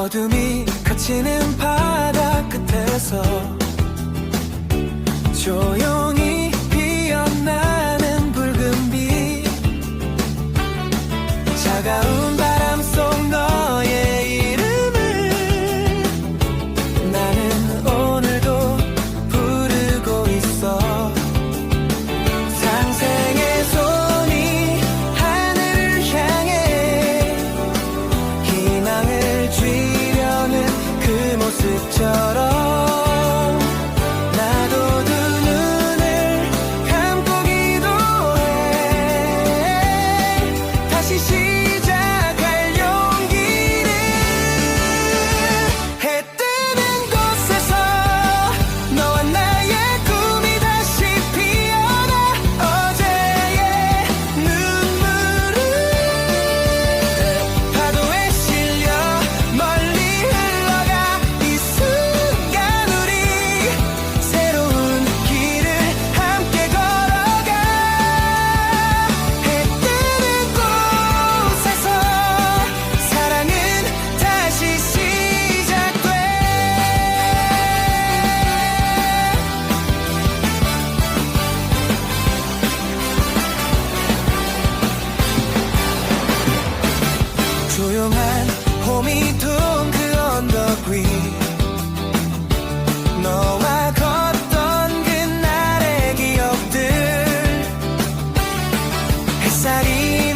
어둠이 갇히는 바다 끝에서 조용히 피어나는 붉은 빛. 차가운 조용한 홈이 둔그 언덕 위. 너와 걷던 그날의 기억들. 햇살이